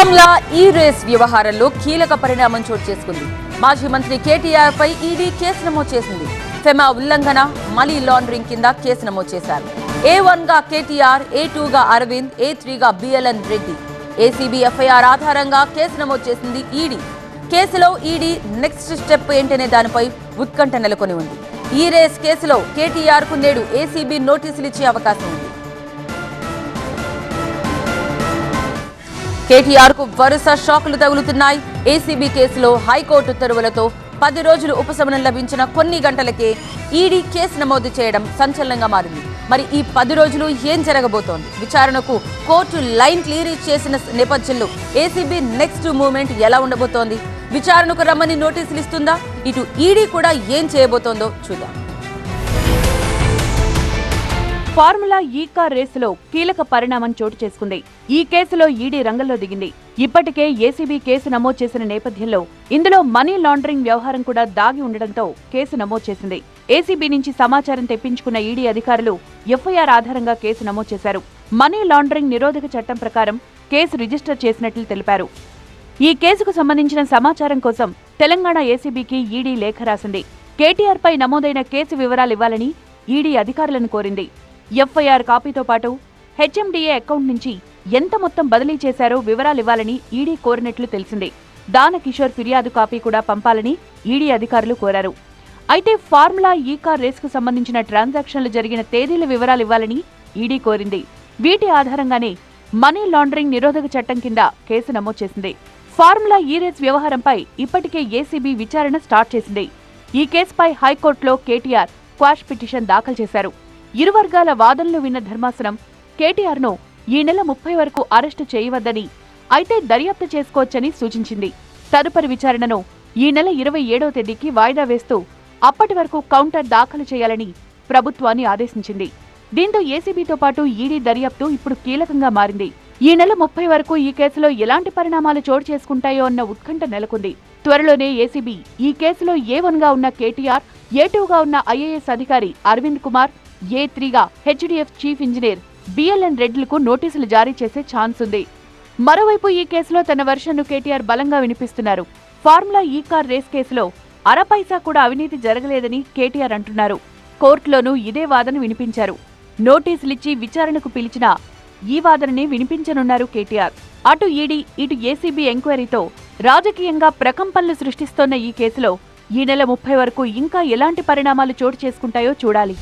Formula ఈ race వ్యవహారంలో కీలక పరిణామం చోటు చేసుకుంది. మాజీ మంత్రి కేటీఆర్ పై ఈడీ కేసు నమోదు చేసింది. ఫెమా ఉల్లంఘన మనీ లాండరింగ్ కింద కేసు నమోదు చేశారు. ఏ వన్గా కేటీఆర్ ఏ టూ గా అరవింద్ ఏ త్రీగా బిఎల్ఎన్ రెడ్డి. ఏసీబీ ఎఫ్ఐఆర్ ఆధారంగా కేసు నమోదు చేసింది ఈడీ. కేసులో ఈడీ నెక్స్ట్ స్టెప్ ఏంటనే దానిపై ఉత్కంఠ నెలకొని ఉంది. ఈ రేస్ కేసులో కేటీఆర్కు నేడు ఏసీబీ నోటీసులు ఇచ్చే అవకాశం ఉంది. కేటీఆర్కు వరుస షాకులు తగులుతున్నాయి. ఏసీబీ కేసులో హైకోర్టు ఉత్తర్వులతో పది రోజులు ఉపశమనం లభించిన కొన్ని గంటలకే ఈడీ కేసు నమోదు చేయడం సంచలనంగా మారింది. మరి ఈ పది రోజులు ఏం జరగబోతోంది? విచారణకు కోర్టు లైన్ క్లియర్ చేసిన నేపథ్యంలో ఏసీబీ నెక్స్ట్ మూవ్మెంట్ ఎలా ఉండబోతోంది? విచారణకు రమ్మని నోటీసులు ఇస్తుందా? ఇటు ఈడీ కూడా ఏం చేయబోతోందో చూద్దాం. ఫార్ములా ఈ కార్ రేసులో కీలక పరిణామం చోటు చేసుకుంది. ఈ కేసులో ఈడీ రంగంలో దిగింది. ఇప్పటికే ఏసీబీ కేసు నమోదు చేసిన నేపథ్యంలో ఇందులో మనీ లాండరింగ్ వ్యవహారం కూడా దాగి ఉండడంతో కేసు నమోదు చేసింది. ఏసీబీ నుంచి సమాచారం తెప్పించుకున్న ఈడీ అధికారులు ఎఫ్ఐఆర్ ఆధారంగా కేసు నమోదు చేశారు. మనీ లాండరింగ్ నిరోధక చట్టం ప్రకారం కేసు రిజిస్టర్ చేసినట్లు తెలిపారు. ఈ కేసుకు సంబంధించిన సమాచారం కోసం తెలంగాణ ఏసీబీకి ఈడీ లేఖ రాసింది. కేటీఆర్ పై నమోదైన కేసు వివరాలు ఇవ్వాలని ఈడీ అధికారులను కోరింది. ఎఫ్ఐఆర్ కాపీతో పాటు హెచ్ఎండిఏ అకౌంట్ నుంచి ఎంత మొత్తం బదిలీ చేశారో వివరాలు ఇవ్వాలని ఈడీ కోరినట్లు తెలిసింది. దాన కిషోర్ ఫిర్యాదు కాపీ కూడా పంపాలని ఈడీ అధికారులు కోరారు. అయితే ఫార్ములా ఈ కార్ రేస్కు సంబంధించిన ట్రాన్సాక్షన్లు జరిగిన తేదీల వివరాలు ఇవ్వాలని ఈడీ కోరింది. వీటి ఆధారంగానే మనీ లాండరింగ్ నిరోధక చట్టం కింద కేసు నమోదు చేసింది. ఫార్ములా ఈ రేస్ వ్యవహారంపై ఇప్పటికే ఏసీబీ విచారణ స్టార్ట్ చేసింది. ఈ కేసుపై హైకోర్టులో కేటీఆర్ క్వాష్ పిటిషన్ దాఖలు చేశారు. ఇరు వర్గాల వాదనలు విన్న ధర్మాసనం కేటీఆర్ను ఈ నెల ముప్పై వరకు అరెస్టు చేయవద్దని అయితే దర్యాప్తు చేసుకోవచ్చని సూచించింది. తదుపరి విచారణను ఈ నెల ఇరవై ఏడో తేదీకి వాయిదా వేస్తూ అప్పటి వరకు కౌంటర్ దాఖలు చేయాలని ప్రభుత్వాన్ని ఆదేశించింది. దీంతో ఏసీబీతో పాటు ఈడీ దర్యాప్తు ఇప్పుడు కీలకంగా మారింది. ఈ నెల ముప్పై వరకు ఈ కేసులో ఎలాంటి పరిణామాలు చోటు చేసుకుంటాయో అన్న ఉత్కంఠ నెలకొంది. త్వరలోనే ఏసీబీ ఈ కేసులో ఏ వన్గా ఉన్న కేటీఆర్ ఏ టూగా ఉన్న ఐఏఎస్ అధికారి అరవింద్ కుమార్ ఏ త్రీగా హెచ్డిఎఫ్ చీఫ్ ఇంజనీర్ బిఎల్ఎన్ రెడ్లకు నోటీసులు జారీ చేసే ఛాన్స్ ఉంది. మరోవైపు ఈ కేసులో తన వర్షన్ను కేటీఆర్ బలంగా వినిపిస్తున్నారు. ఫార్ములా ఈ కార్ రేస్ కేసులో అరపైసా కూడా అవినీతి జరగలేదని కేటీఆర్ అంటున్నారు. కోర్టులోనూ ఇదే వాదన వినిపించారు. నోటీసులిచ్చి విచారణకు పిలిచినా ఈ వాదననే వినిపించనున్నారు కేటీఆర్. అటు ఈడీ ఇటు ఏసీబీ ఎంక్వైరీతో రాజకీయంగా ప్రకంపనలు సృష్టిస్తోన్న ఈ కేసులో ఈ నెల ముప్పై వరకు ఇంకా ఎలాంటి పరిణామాలు చోటు చేసుకుంటాయో చూడాలి.